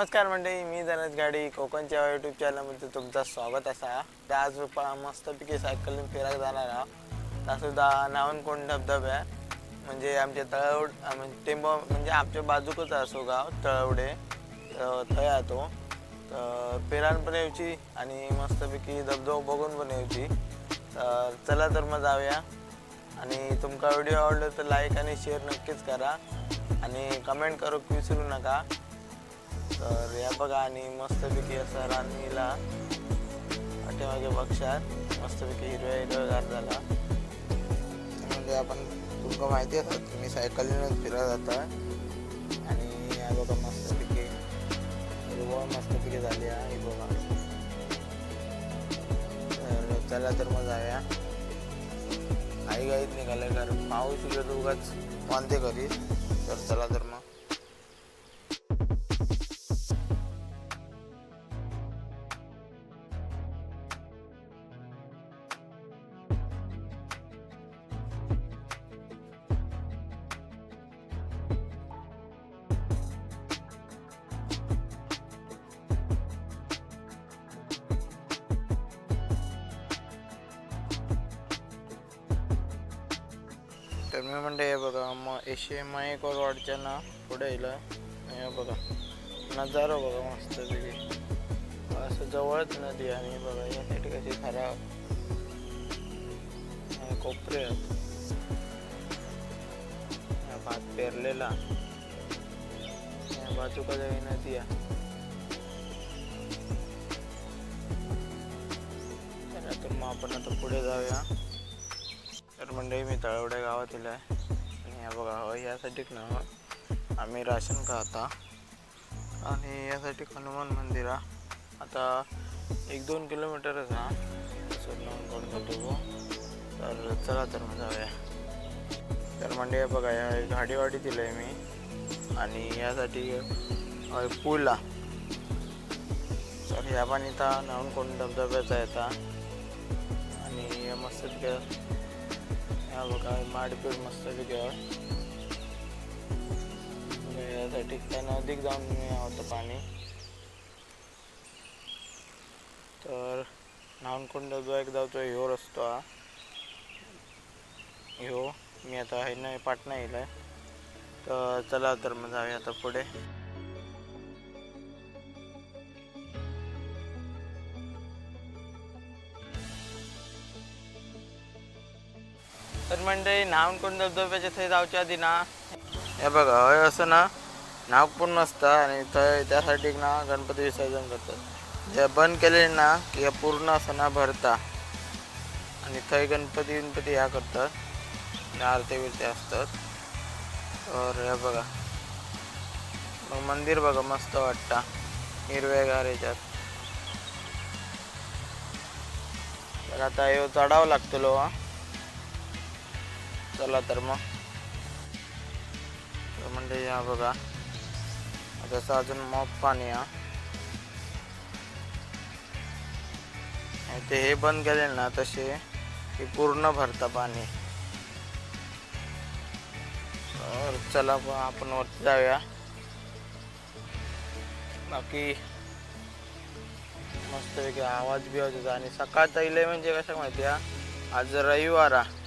नमस्कार मंडळी मी धनज गाडी कोकणच्या यूट्यूब चॅनलमध्ये तुमचं स्वागत असा तर आज मस्तपैकी सायकलने फिरायला जाणार आहोत त्यासुद्धा नावनकोंड धबधब्या म्हणजे आमच्या तळवड म्हणजे टेंब म्हणजे आमच्या बाजूकच असो गाव तळवडे. तया थंय आहे तो. तर फिरायला पण येऊची आणि मस्तपैकी धबधबा बघून पण येऊची तर चला तर मग जाऊया. आणि तुमका व्हिडिओ आवडला तर लाईक आणि शेअर नक्कीच करा. आणि कमेंट करूक विसरू नका. तर या बघा आणि मस्तपैकी असं राणीला पाठीमागे बक्षात मस्तपैकी हिरव्या हिरव्यागार झाला. म्हणजे आपण तुमका माहिती आहे मी सायकलीनच फिरत जाता. आणि या बघा मस्तपैकी हिरवळ मस्तपैकी झाली आहे ही बघा. तर चला तर मग जाऊया. आई गाईत निघाले कारण पाऊस उगत उगाच वांदे करीत. तर चला तर मग. तर मी म्हणते हे बघा मग एशे मायकोर वाडच्या ना पुढे येईल हे बघा नजारो बघा मस्त पैकी. असं जवळच नदी आणि बघा या साईड कशी खराब. कोपरे भात पेरलेला. बाजूका जाई नदी आहे. तर मग आपण आता पुढे जाऊया. तर मंडळी मी तळवड्या गावातील आहे. आणि या बघा हो, यासाठी ना आम्ही राशन खाता. आणि यासाठी हनुमान मंदिर आहे आता एक दोन किलोमीटरच हा. सोनवून जातो तर चला तर मग जाऊया. तर मंडळी बघा या गाडीवाडी दिलं आहे मी. आणि यासाठी पुला पूल आहे तर ह्या पाणी तर नावून कोण धबधब्याचा येतात आणि मस्त हा बघा माडपीड मस्त वेगळं यासाठी त्यानं अधिक जाऊन होतं पाणी. तर नावनकुंड जो एक जाऊचो ह्यो रस्तो हा. ह्यो मी आता हे नाही पाटणा येईल तर चला तर मग जाऊया आता पुढे. तर मंडळी कोण धबधब्याच्या थंय जावच्या आधी ना. हे बघा हय असं ना नाव पण नसतं आणि थंय त्यासाठी ना गणपती विसर्जन करतात. जे बंद केले ना की पूर्ण असं ना भरता. आणि थंय गणपती गणपती ह्या करतात. आरती बिरती असतात. तर हे बघा. मग मंदिर बघा मस्त वाटतं. हिरवेगार याच्यात तर आता हे चढावं लागतलो हा चला तर मग. म्हणजे या बघा. जसं अजून मॉप पाणी या ते हे बंद केले ना तसे हे पूर्ण भरता पाणी. तर चला आपण वरती जाऊया. बाकी मस्तपैकी आवाज बी होता. आणि सकाळचा इले म्हणजे कसं माहिती आहे? आज रविवार आहे.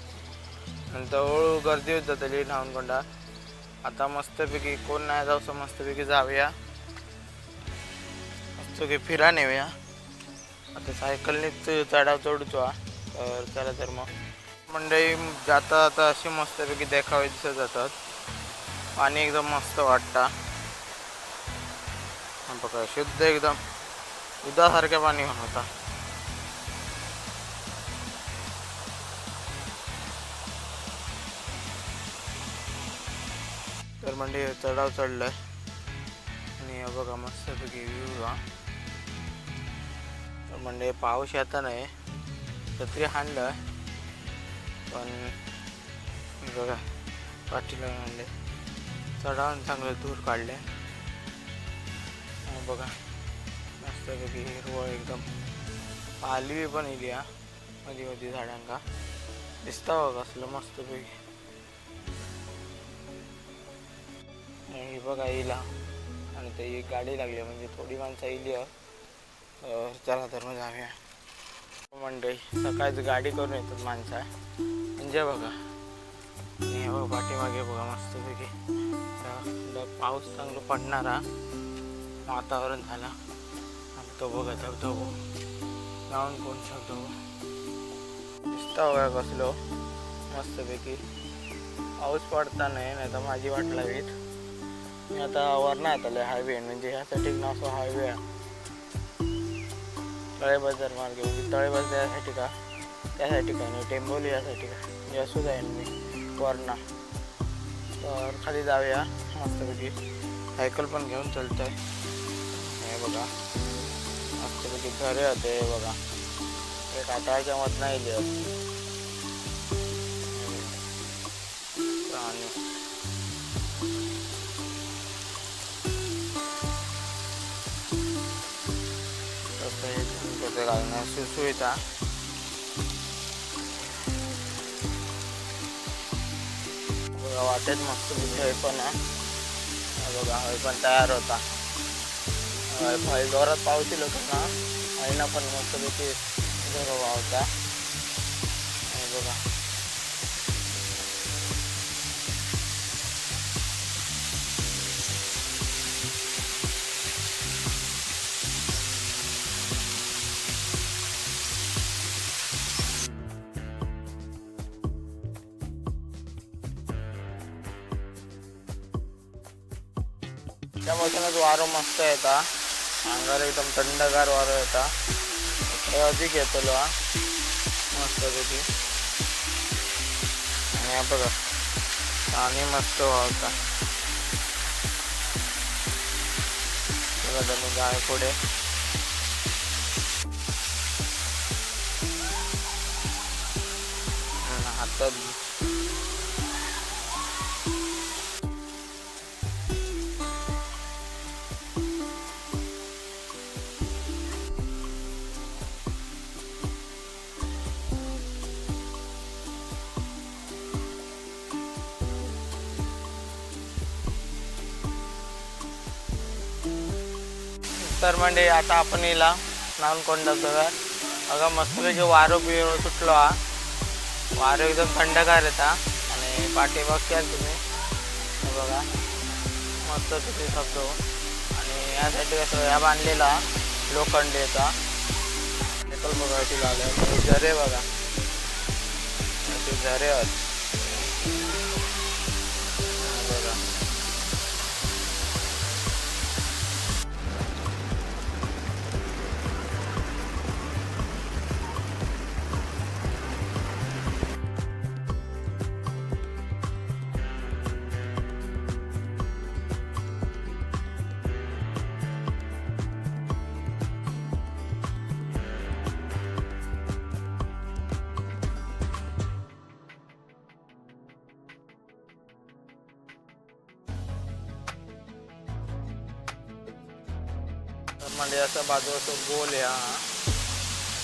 नंतर हळूहळू गर्दी होत जातली नावनकोंडा आता मस्तपैकी कोण नाही जाऊ मस्तपैकी जाऊया. मस्तपैकी फिरा नेऊया. आता सायकलनीच चढाव चढूचो हा तर चला तर मग. मंडळी जाता जाता अशी मस्तपैकी देखावे दिसत जातात. पाणी एकदम मस्त वाटतं. बघा शुद्ध एकदम उदासारखं पाणी होता. तर म्हणजे चढाव चढलाय आणि बघा मस्तपैकी व्ह्यू हा. तर म्हणजे पाऊस येता नाही. छत्री हाणलं. पण बघा पाठीला म्हणले चढावून चांगलं दूर काढले. बघा मस्तपैकी हिरवळ एकदम. पालवी पण इली हा. मध्ये मध्ये झाडांका दिसता बघा असलं मस्तपैकी. हे बघा हिला. आणि ते एक गाडी लागली म्हणजे थोडी माणसं येईली चला तर मग जाऊया. मंडळी सकाळीच गाडी करून येतात माणसं. म्हणजे बघा. आणि हे बघा पाठीमागे बघा मस्तपैकी. पाऊस चांगला पडणारा वातावरण झाला. आणि तो बघा धबधबो. जाऊन कोण शकतो दिसता बघा कसलो. मस्तपैकी. पाऊस पडता नाही नाही तर माझी वाट लागेल. मी आता वरणात आले हायवे म्हणजे ह्यासाठी नाव असं हायवे आहे. तळे बाजार मार्ग. म्हणजे तळे बाजार यासाठी का? त्यासाठी का नाही? टेंबोली यासाठी का? म्हणजे असू जाईन मी. वरणा तर खाली जाऊया. मस्तपैकी सायकल पण घेऊन चालतोय. हे बघा. मस्तपैकी घरे होते हे बघा. एक आटाच्या मत नाही आणि हे घालणं सुसुईता बघा वाटेत मस्त हय पण आहे बघा हय पण तयार होता हय जोरात पाऊस येईल होता ना हयना पण मस्त पैकी होता बघा वारो मस्त येता अंगार एकदम थंडगार वारो येता हे. अधिक येतलो हा. मस्त पैकी. आणि हा बघा पाणी मस्त वाहता. बघा तुम्ही गाय पुढे. आणि हातात तर म्हणजे आता आपण येला नानकोंडा घर अगं मस्तपैकी वारं बिरो सुटलो हा. वारं एकदम थंडगार येता आणि पाठी बघशाल तुम्ही. बघा. मस्त तिथे शकतो आणि यासाठी कसं ह्या बांधलेला लोखंड येता टेकल बघा झरे बघा. झरे आहेत. म्हणजे असं बाजू असं गोल आहे हा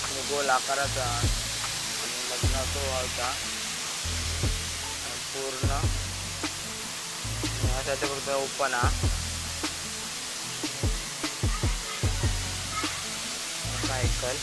आणि गोल आकाराचा. आणि मधनं तो व्हायचा आणि पूर्ण. यासाठी फक्त ओपन हा. सायकल.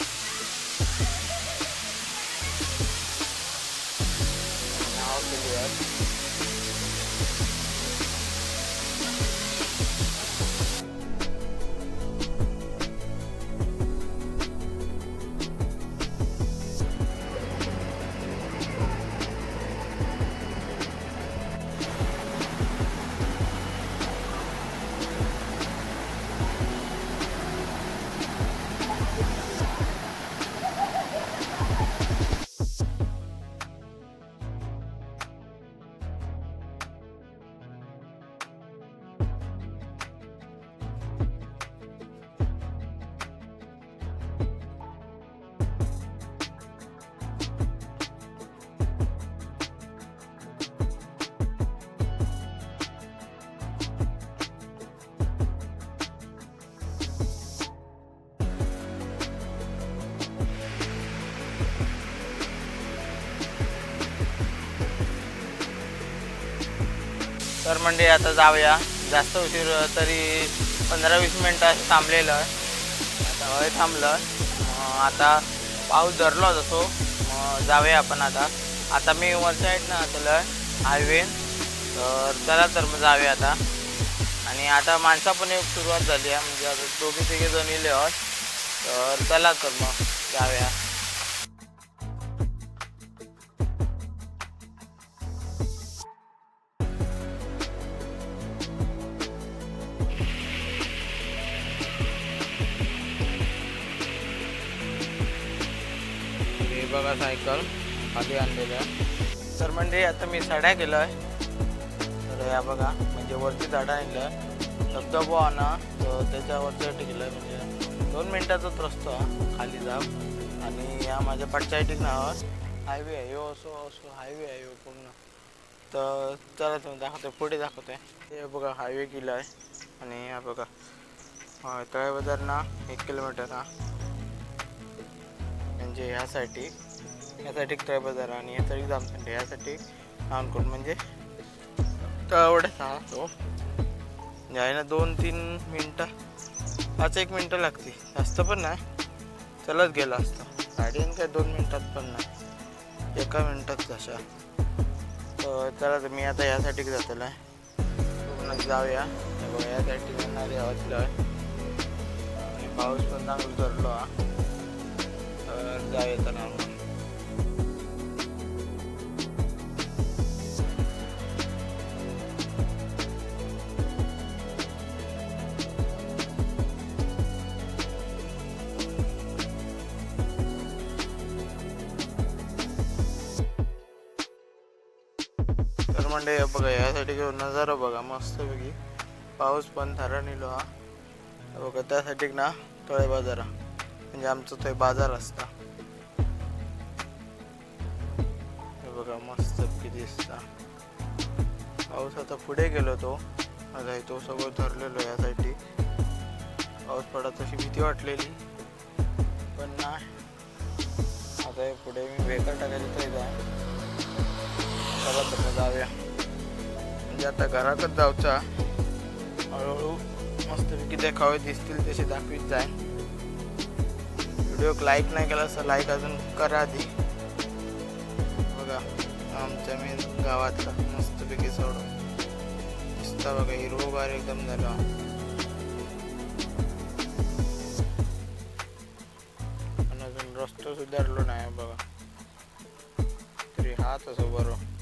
तर म्हणजे आता जाऊया. जास्त उशीर तरी पंधरा वीस मिनटं असं थांबलेलं आहे. आता हय थांबलं आता पाऊस धरलो तसो जाऊया आपण आता. आता मी वरच्या आहेत ना चलं हायवे तर चला तर मग जाऊया आता. आणि आता माणसा पण एक सुरुवात झाली आहे. म्हणजे आता दोघे तिघे जण इले आहोत. तर चला तर मग जाऊया. खाली आणलेलं तर म्हणजे आता मी साड्या केलं आहे तर या बघा म्हणजे वरती झाडं आणलं धबधबा आणा ना तर त्याच्यावरती टिकलं आहे म्हणजे दोन मिनटाचाच रस्तो खाली जाब आणि या माझ्या पाठच्या नावावर हायवे आहे यो असो असो हायवे आहे यो पूर्ण. तर चला तुम्ही दाखवते पुढे दाखवते. हे बघा हायवे केला आहे आणि हा बघा हा तळे बाजार ना एक किलोमीटर हा. म्हणजे ह्यासाठी यासाठी तळ बाजार आणि ह्यासाठी जामसंडे यासाठी नानकोट म्हणजे तळवड्याचा हा तो. म्हणजे आहे ना दोन तीन मिनटं पाच एक मिनटं लागते जास्त पण नाही. चलत गेला असतं. गाडीन काय दोन मिनटात पण नाही. एका मिनटात जशा तर चला तर मी आता यासाठीच जातला आहे पूर्ण जाऊया. हे बघा यासाठी जाणार आहे आणि पाऊस पण चांगला धरलो हा तर जाऊया तर आपण बघा यासाठी घेऊन नजारा बघा मस्तपैकी. पाऊस पण थारा निलो हा बघा त्यासाठी ना तळे बाजारा. म्हणजे आमचं तो बाजार असता. हे बघा मस्त किती दिसता. पाऊस आता पुढे गेलो तो. आता तो सगळं धरलेलो यासाठी. पाऊस पडत तशी भीती वाटलेली. पण ना आता हे पुढे मी वेकर टाकायचं तरी जाय चला तर जाऊया. म्हणजे आता घरातच जाऊचा. हळूहळू मस्तपैकी देखावे दिसतील तसे दाखवीत जाय व्हिडिओ लाईक नाही केला तर लाईक अजून करा आधी. बघा आमच्या मेन गावातला मस्तपैकी सोडून. दिसता बघा हिरवगार एकदम झाला. अजून रस्तो सुधारलो नाही बघा. तरी हा तसं बरं.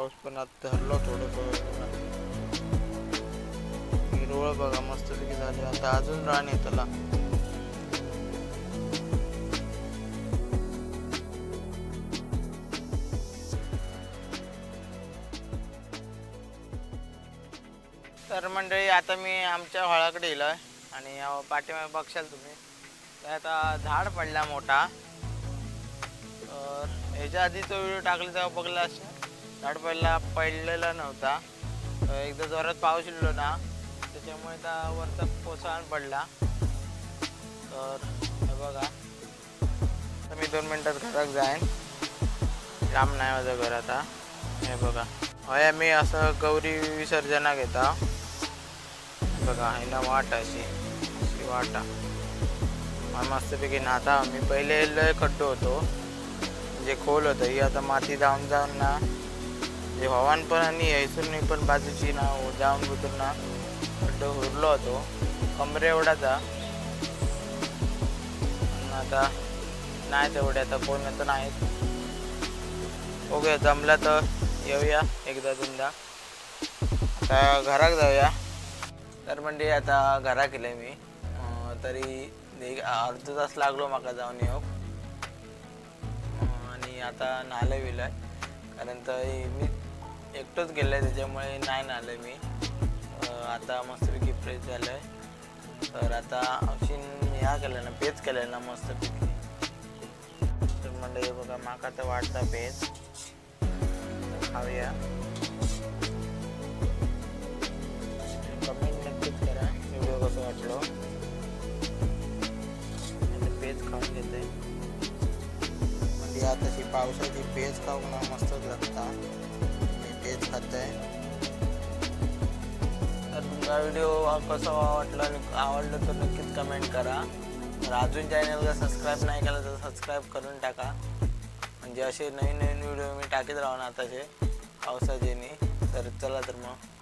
पाऊस पण आता धरलो थोडं थोडं हिरवळ बघा मस्तपैकी झाली. आता अजून रान आहे त्याला. तर मंडळी आता मी आमच्या हळाकडे येलो आहे आणि पाठीमागे बघशाल तुम्ही. तर आता झाड पडला मोठा. तर ह्याच्या आधी तो व्हिडिओ टाकला तेव्हा बघला असेल. झाड पडलेला नव्हता. एकदा जोरात पाऊस इलो ना त्याच्यामुळे त्या वरचा कोसळून पडला. तर हे बघा. तर मी दोन मिनटात घरात जाईन. लांब नाही माझं घर आता हे बघा. हय मी असं गौरी विसर्जना घेता. बघा आहे वाट अशी. अशी वाटा. मस्तपैकी नाता. मी पहिले लय खड्डो होतो. म्हणजे खोल होतं ही आता माती जाऊन जाऊन ना म्हणजे हवान पण आणि हैसून पण बाजूची ना जाऊन बुजून ना खड्ड उरलो होतो. कमरे एवढाचा आता नाही तेवढे आता कोण तर नाहीत. ओके जमलं तर येऊया एकदा दोनदा. आता घरात जाऊया. तर म्हणजे आता घरा केलं मी तरी एक अर्धा तास लागलो म्हाका जाऊन येऊ आणि आता नालं विलय. कारण तर मी एकटंच गेलो आहे त्याच्यामुळे नाही नालं मी. आता मस्तपैकी फ्रेश झालं आहे तर आता अवशीन ह्या केलं ना पेज केलं ना मस्तपैकी तर म्हणलं हे बघा माका तर वाटता पेज खाऊया. कमेंट नक्कीच करा व्हिडिओ कसं वाटलो. आणि पेज खाऊन घेते म्हणजे आता ती पावसाची पेज खाऊ ना मस्तच लागता करत आहे. तर तुमचा व्हिडिओ कसा वाटला आवडलं तर नक्कीच कमेंट करा. तर अजून चॅनलला सबस्क्राईब नाही केलं तर सबस्क्राईब करून टाका. म्हणजे असे नवीन नवीन व्हिडिओ मी टाकीत राहणार आताचे पावसाचे तर चला तर मग.